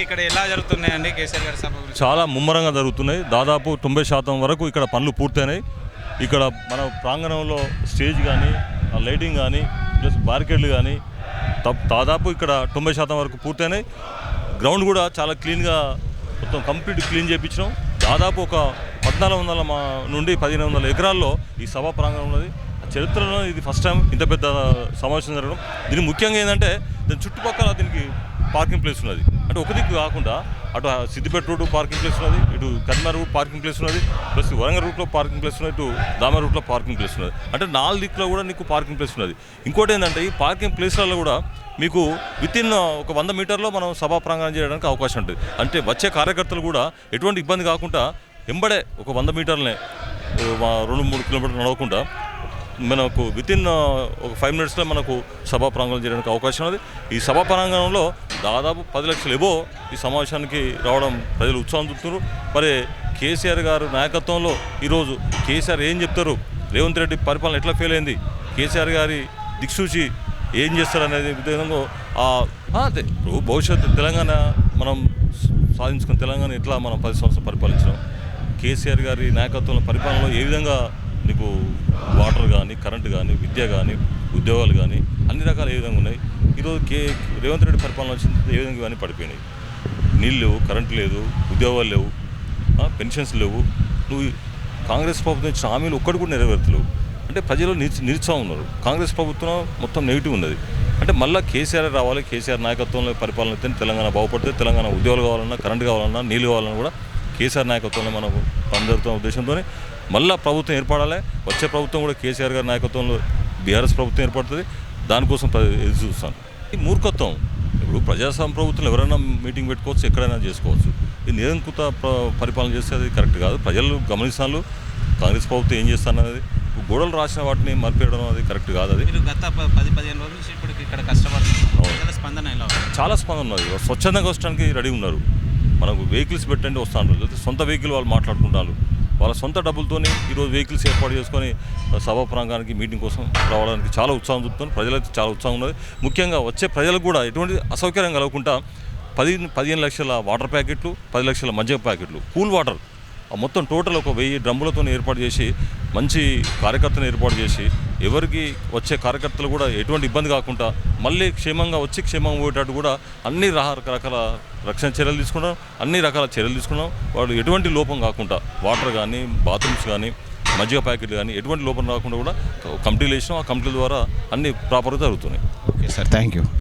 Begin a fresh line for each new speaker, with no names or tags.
ఇంతకీ ఇక్కడ ఎలా జరుగుతున్నాయండి కేసీఆర్ గారి సభ గురించి?
చాలా ముమ్మరంగా జరుగుతున్నాయి. దాదాపు తొంభై శాతం వరకు ఇక్కడ పనులు పూర్తయినాయి. ఇక్కడ మన ప్రాంగణంలో స్టేజ్ కానీ లైటింగ్ కానీ ప్లస్ బార్కెట్లు కానీ దాదాపు ఇక్కడ తొంభై శాతం వరకు పూర్తయినాయి. గ్రౌండ్ కూడా చాలా క్లీన్గా మొత్తం కంప్లీట్ క్లీన్ చేయించినాం దాదాపు ఒక పద్నాలుగు వందల మా నుండి పదిహేను వందల ఎకరాల్లో ఈ సభా ప్రాంగణం ఉన్నది. ఆ చరిత్రలో ఇది ఫస్ట్ టైం ఇంత పెద్ద సమావేశం జరగడం. దీనికి ముఖ్యంగా ఏంటంటే దాని చుట్టుపక్కల దీనికి పార్కింగ్ ప్లేస్ ఉన్నది. అంటే ఒక దిక్కు కాకుండా అటు ఆ సిద్దిపేట రోడ్డు పార్కింగ్ ప్లేస్ ఉన్నది ఇటు కరీంనగర్ రూట్ పార్కింగ్ ప్లేస్ ఉన్నది ప్లస్ వరంగల్ రూట్లో పార్కింగ్ ప్లేస్ ఉన్నది ఇటు దామర్ రూట్లో పార్కింగ్ ప్లేస్ ఉన్నది. అంటే నాలుగు దిక్కులో కూడా నీకు పార్కింగ్ ప్లేస్ ఉన్నది. ఇంకోటి ఏంటంటే ఈ పార్కింగ్ ప్లేస్లలో కూడా మీకు విత్ ఇన్ ఒక వంద మీటర్లో మనం సభా ప్రాంగణం చేయడానికి అవకాశం ఉంటుంది. అంటే వచ్చే కార్యకర్తలు కూడా ఎటువంటి ఇబ్బంది కాకుండా ఎంబడే ఒక వంద మీటర్లనే రెండు మూడు కిలోమీటర్లు నడవకుండా మనకు విత్ ఇన్ ఒక ఫైవ్ మినిట్స్లో మనకు సభా ప్రాంగణం చేయడానికి అవకాశం ఉంది ఈ సభా ప్రాంగణంలో దాదాపు పది లక్షలు ఎబో ఈ సమావేశానికి రావడం ప్రజలు ఉత్సాహం చూపుతున్నారు. మరి కేసీఆర్ గారు నాయకత్వంలో ఈరోజు కేసీఆర్ ఏం చెప్తారు? రేవంత్ రెడ్డి పరిపాలన ఎట్లా ఫెయిల్ అయింది? కేసీఆర్ గారి దిక్సూచి ఏం చేస్తారనేది విధంగా ఆ, ఆ, అదే ఇప్పుడు భవిష్యత్తు తెలంగాణ మనం సాధించుకున్న తెలంగాణ ఎట్లా మనం పది సంవత్సరాలు పరిపాలించినాం? కేసీఆర్ గారి నాయకత్వంలో పరిపాలనలో ఏ విధంగా నీకు వాటర్ కానీ కరెంటు కానీ విద్య కానీ ఉద్యోగాలు కానీ అన్ని రకాలు ఏ విధంగా ఉన్నాయి? ఈరోజు కే రేవంత్ రెడ్డి పరిపాలన వచ్చింది ఏ విధంగా ఇవన్నీ పడిపోయినాయి? నీళ్ళు లేవు కరెంటు లేదు ఉద్యోగాలు లేవు పెన్షన్స్ లేవు. నువ్వు కాంగ్రెస్ ప్రభుత్వం ఇచ్చిన హామీలు ఒక్కటి కూడా నెరవేర్తలేవు అంటే ప్రజలు నిరుత్సాహం ఉన్నారు. కాంగ్రెస్ ప్రభుత్వం మొత్తం నెగిటివ్ ఉన్నది. అంటే మళ్ళీ కేసీఆర్ రావాలి కేసీఆర్ నాయకత్వంలో పరిపాలన అయితే తెలంగాణ బాగుపడితే తెలంగాణ ఉద్యోగాలు కావాలన్నా కరెంటు కావాలన్నా నీళ్ళు కావాలన్నా కూడా కేసీఆర్ నాయకత్వంలో మనకు పని ఉద్దేశంతో మళ్ళీ ప్రభుత్వం ఏర్పడాలి. వచ్చే ప్రభుత్వం కూడా కేసీఆర్ గారి నాయకత్వంలో బీఆర్ఎస్ ప్రభుత్వం ఏర్పడుతుంది. దానికోసం ఎదురు చూస్తాను. మూర్ఖత్వం. ఇప్పుడు ప్రజాస్వామ్య ప్రభుత్వం ఎవరైనా మీటింగ్ పెట్టుకోవచ్చు ఎక్కడైనా చేసుకోవచ్చు. ఈ నిరంకుత ప్ర- పరిపాలన చేస్తే అది కరెక్ట్ కాదు. ప్రజలు గమనిస్తాను కాంగ్రెస్ ప్రభుత్వం ఏం చేస్తాననేది గోడలు రాసిన వాటిని మరిపేయడం అది కరెక్ట్ కాదు అది.
గత పది పదిహేను రోజుల నుంచి ఇప్పుడు ఇక్కడ స్పందన
చాలా స్పందన ఉన్నది. స్వచ్ఛందంగా వచ్చడానికి రెడీ ఉన్నారు. మనకు వెహికల్స్ పెట్టండి వస్తాను లేకపోతే సొంత వెహికల్ వాళ్ళు మాట్లాడుకుంటారు. వాళ్ళ సొంత డబ్బులతోనే ఈరోజు వెహికల్స్ ఏర్పాటు చేసుకొని సభా ప్రాంగానికి మీటింగ్ కోసం రావడానికి చాలా ఉత్సాహం చూపుతాను ప్రజలైతే చాలా ఉత్సాహం ఉన్నది. ముఖ్యంగా వచ్చే ప్రజలకు కూడా ఎటువంటి అసౌకర్యం కలగకుండా పది పదిహేను లక్షల వాటర్ ప్యాకెట్లు పది లక్షల మజ్జిగ ప్యాకెట్లు కూల్ వాటర్ ఆ మొత్తం టోటల్ ఒక వెయ్యి డ్రమ్ములతో ఏర్పాటు చేసి మంచి కార్యకర్తను ఏర్పాటు చేసి ఎవరికి వచ్చే కార్యకర్తలు కూడా ఎటువంటి ఇబ్బంది కాకుండా మళ్ళీ క్షేమంగా వచ్చి క్షేమంగా పోయేటట్టు కూడా అన్ని రకరకాల రక్షణ చర్యలు తీసుకున్నాం. అన్ని రకాల చర్యలు తీసుకున్నాం. వాళ్ళు ఎటువంటి లోపం కాకుండా వాటర్ కానీ బాత్రూమ్స్ కానీ మజ్జిగ ప్యాకెట్లు కానీ ఎటువంటి లోపం రాకుండా కూడా కమిటీలు వేసినాం. ఆ కమిటీల ద్వారా అన్ని ప్రాపర్గా జరుగుతున్నాయి.
Okay sir thank you